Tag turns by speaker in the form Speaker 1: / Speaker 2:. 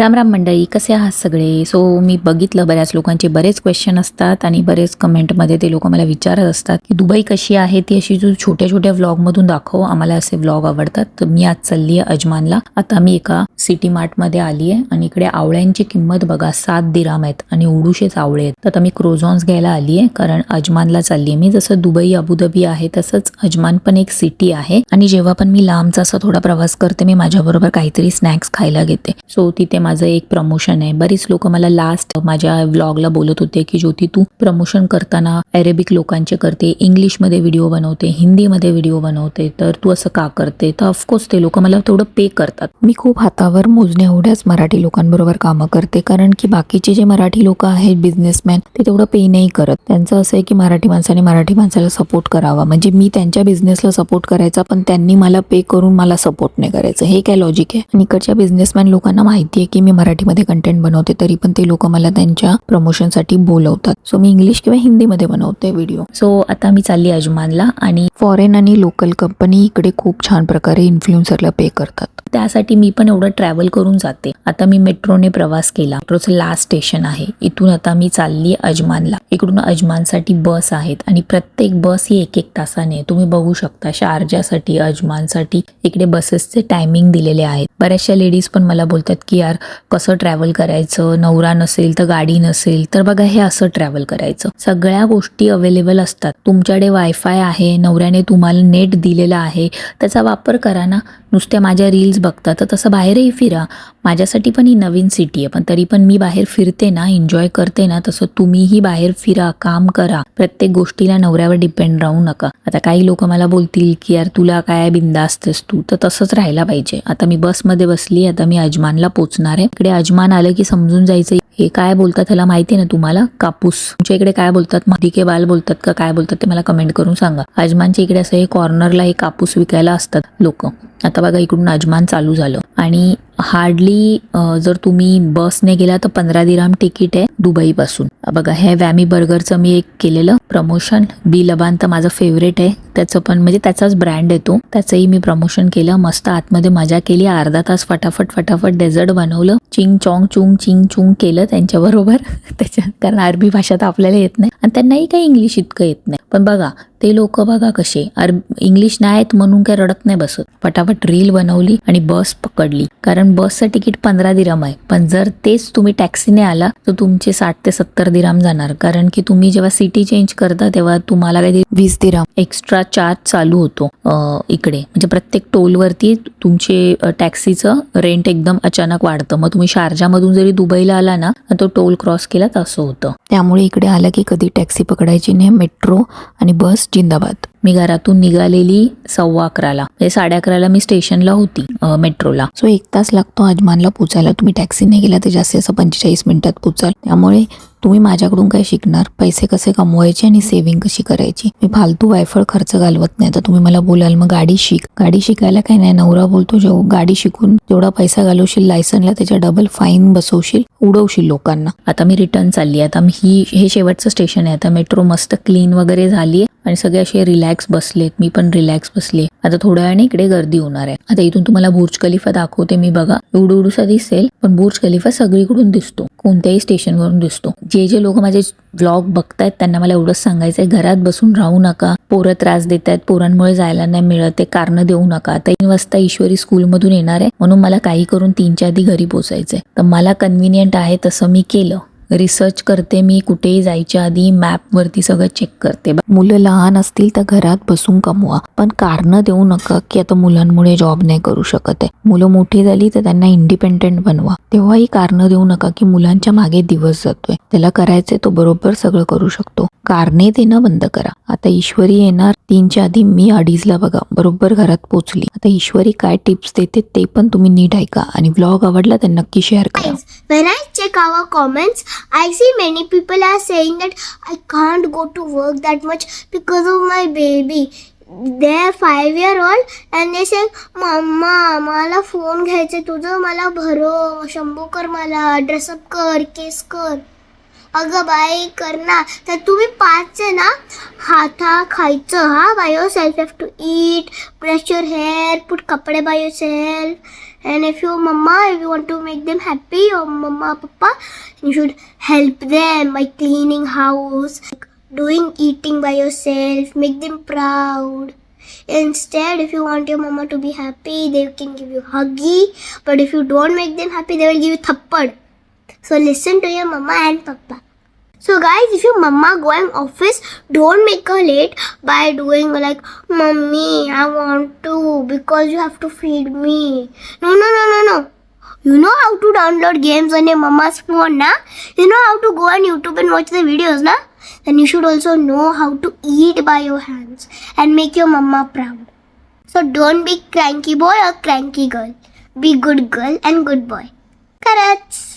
Speaker 1: राम राम मंडळी कसे आहात सगळे? सो मी बघितलं बऱ्याच लोकांचे बरेच क्वेश्चन असतात आणि बरेच कमेंटमध्ये ते लोक मला विचारत असतात की दुबई कशी आहे? ती अशी जो छोट्या छोट्या व्लॉगमधून दाखव. आम्हाला असे व्लॉग आवडतात. तर मी आज चालली आहे अजमानला. आता मी एका सिटी मार्टमध्ये आली आहे आणि इकडे आवळ्यांची किंमत बघा सात दिराम आहेत आणि उडूशेच आवळे आहेत. तर आता मी क्रोझॉन्स घ्यायला आली आहे कारण अजमानला चालली आहे मी. जसं दुबई अबुधाबी आहे तसंच अजमान पण एक सिटी आहे. आणि जेव्हा पण मी लांबचा असा थोडा प्रवास करते मी माझ्याबरोबर काहीतरी स्नॅक्स खायला घेते. सो तिथे माझं एक प्रमोशन आहे. बरीच लोक मला लास्ट माझ्या व्लॉगला बोलत होते की ज्योती तू प्रमोशन करताना अरेबिक लोकांचे करते इंग्लिशमध्ये व्हिडिओ बनवते हिंदीमध्ये व्हिडिओ बनवते तर तू असं का करते? तर ऑफकोर्स ते लोक मला तेवढं पे करतात. मी खूप हातावर मोजण्या एवढ्याच मराठी लोकांबरोबर कामं करते कारण की बाकीचे जे मराठी लोक आहेत बिझनेसमॅन ते तेवढं पे नाही करत. त्यांचं असं आहे की मराठी माणसाने मराठी माणसाला सपोर्ट करावा. म्हणजे मी त्यांच्या बिझनेसला सपोर्ट करायचा पण त्यांनी मला पे करून मला सपोर्ट नाही करायचं. हे काय लॉजिक आहे? आणि इकडच्या बिझनेसमॅन लोकांना माहिती आहे की मी मराठीमध्ये कंटेंट बनवते तरी पण ते लोक मला त्यांच्या प्रमोशनसाठी बोलवतात. सो मी इंग्लिश किंवा हिंदीमध्ये बनवते व्हिडिओ सो आता मी चालली अजमानला आणि फॉरेन आणि लोकल कंपनी इकडे खूप छान प्रकारे इन्फ्लुएन्सरला पे करतात. त्यासाठी मी पण एवढं ट्रॅव्हल करून जाते. आता मी मेट्रोने प्रवास केला. मेट्रोचं लास्ट स्टेशन आहे. इथून आता मी चालली अजमानला. इकडून अजमानसाठी बस आहेत आणि प्रत्येक बस ही एक एक तासाने तुम्ही बघू शकता शारजासाठी अजमानसाठी इकडे बसेसचे टायमिंग दिलेले आहेत. बऱ्याचशा लेडीज पण मला बोलतात की यार कसं ट्रॅव्हल करायचं? नवरा नसेल तर गाडी नसेल. तर बघा हे असं ट्रॅव्हल करायचं. सगळ्या गोष्टी अवेलेबल असतात. तुमच्याकडे वायफाय आहे नवऱ्याने तुम्हाला नेट दिलेलं आहे. त्याचा वापर करा ना. नुसत्या माझ्या रील्स बघता तर तसं बाहेरही फिरा. माझ्यासाठी पण ही नवीन सिटी आहे पण तरी पण मी बाहेर फिरते ना एन्जॉय करते ना तसं तुम्हीही बाहेर फिरा काम करा. प्रत्येक गोष्टीला नवऱ्यावर डिपेंड राहू नका. आता काही लोक मला बोलतील की यार तुला काय बिंदा असतेस तू? तर तसंच राहायला पाहिजे. आता मी बसमध्ये बसली आता मी अजमानला पोचणार आहे. इकडे अजमान आलं की समजून जायचं हे काय बोलतात ह्याला माहिती आहे ना तुम्हाला? कापूस. तुमच्या इकडे काय बोलतात? माहिती बाल बोलतात का काय बोलतात ते मला कमेंट करून सांगा. अजमानच्या इकडे असं हे कॉर्नरला हे कापूस विकायला असतात लोक. आता बघा इकडून अजमान चालू झालं. आणि हार्डली जर तुम्ही बसने गेला तर पंधरा दिराम तिकीट आहे दुबईपासून. बघा हे वॅमी बर्गरचं मी एक केलेलं प्रमोशन बी लबान तर माझं फेवरेट आहे. त्याचं पण म्हणजे त्याचाच ब्रँड येतो त्याचंही मी प्रमोशन केलं. मस्त आतमध्ये मजा केली. अर्धा तास फटाफट फटाफट डेझर्ट बनवलं. चिंग चॉंग चुंग चिंग चुंग केलं त्यांच्याबरोबर. त्याच्या कारण अरबी भाषा तर आपल्याला येत नाही. आणि त्यांनाही काही इंग्लिश इतकं येत नाही. पण बघा ते लोक बघा कसे. अर इंग्लिश नाही आहेत म्हणून काय रडत नाही बसत. पटापट रील बनवली आणि बस पकडली. कारण बसचं तिकीट पंधरा दिराम आहे. पण जर तेच तुम्ही टॅक्सीने आला तर तुमचे साठ ते सत्तर दिराम जाणार. कारण की तुम्ही जेव्हा सिटी चेंज करता तेव्हा तुम्हाला काही वीस दिराम एक्स्ट्रा चार्ज चालू होतो इकडे. म्हणजे प्रत्येक टोलवरती तुमचे टॅक्सीचं रेंट एकदम अचानक वाढतं. मग तुम्ही शारजामधून जरी दुबईला आला ना तो टोल क्रॉस केला तर असं होतं. त्यामुळे इकडे आलं की कधी टॅक्सी पकडायची नाही मेट्रो आणि बस जिंदाबाद. मी घरातून निघालेली सव्वा अकराला. म्हणजे साडे अकराला मी स्टेशनला होती मेट्रोला. सो एक तास लागतो अजमानला पोचायला. तुम्ही टॅक्सीने गेला तर जास्तीत असं पंचेचाळीस मिनिटात पोचाल. त्यामुळे तुम्ही माझ्याकडून काय शिकणार? पैसे कसे कमवायचे आणि सेव्हिंग कशी करायची? मी फालतू वायफळ खर्च घालवत नाही. तर तुम्ही मला बोलाल मग गाडी शिक. गाडी शिकायला काही नाही. नवरा बोलतो जेव्हा गाडी शिकून जेवढा पैसा घालवशील लायसनला त्याच्या डबल फाईन बसवशील उडवशील लोकांना. आता मी रिटर्न चालली आता मी ही हे शेवटचं स्टेशन आहे. आता मेट्रो मस्त क्लीन वगैरे झाली आणि सगळे असे रिलॅक्स बसलेत मी पण रिलॅक्स बसले. आता थोड्या वेळाने इकडे गर्दी होणार आहे. आता इथून तुम्हाला बुर्ज खलिफा दाखवते मी बघा. उडू उडूसा दिसेल पण बुर्ज खलिफा सगळीकडून दिसतो. कोणत्याही स्टेशनवरून दिसतो. जे जे लोक माझे व्लॉग बघतायत त्यांना मला एवढंच सांगायचंय घरात बसून राहू नका. पोरं त्रास देत आहेत पोरांमुळे जायला नाही मिळत ते कारण देऊ नका. तीन वाजता ईश्वरी स्कूलमधून येणार आहे म्हणून मला काही करून तीनच्या आधी घरी पोचायचंय. तर मला कन्व्हिनियंट आहे तसं मी केलं. रिसर्च करते मी कुठेही जायच्या आधी मॅप वरती सगळं चेक करते. मुलं लहान असतील तर घरात बसून कमवा. पण कारण देऊ नका की आता मुलांमुळे जॉब नाही करू शकत आहे. मुलं मोठी झाली तर त्यांना इंडिपेंडेंट बनवा. तेव्हाही कारण देऊ नका की मुलांच्या मागे दिवस जातोय. त्याला करायचंय तो बरोबर सगळं करू शकतो. कारणे देणं बंद करा. आता ईश्वरी येणार तीनच्या आधी मी अडीचला बघा. बरोबर घरात पोचली. आता ईश्वरी काय टिप्स देते ते पण तुम्ही नीट ऐका. आणि ब्लॉग आवडला तर नक्की शेअर करा.
Speaker 2: Check our comments, I see many people are saying that I can't go to work that much because of my baby. They're five year old and they say, मम्मा मला फोन घ्यायचे तुझं मला भरो शंभू कर मला ड्रेसअप कर केस कर अगं बाई कर ना तर तुम्ही पाच आहे ना हाता खायचं हा by yourself have to eat brush your hair put कपडे by yourself And if your mama, if you want to make them happy, your mama, papa, you should help them by cleaning house, doing eating by yourself, make them proud. Instead, if you want your mama to be happy, they can give you huggy. But if you don't make them happy, they will give you thappad. So listen to your mama and papa. So guys, if your mama going office, don't make her late by doing like, mommy, I want to because you have to feed me. No, no, no, no, no. You know how to download games on your mama's phone, na? You know how to go on YouTube and watch the videos, na? Then you should also know how to eat by your hands and make your mama proud. So don't be cranky boy or cranky girl. Be good girl and good boy. Carrots.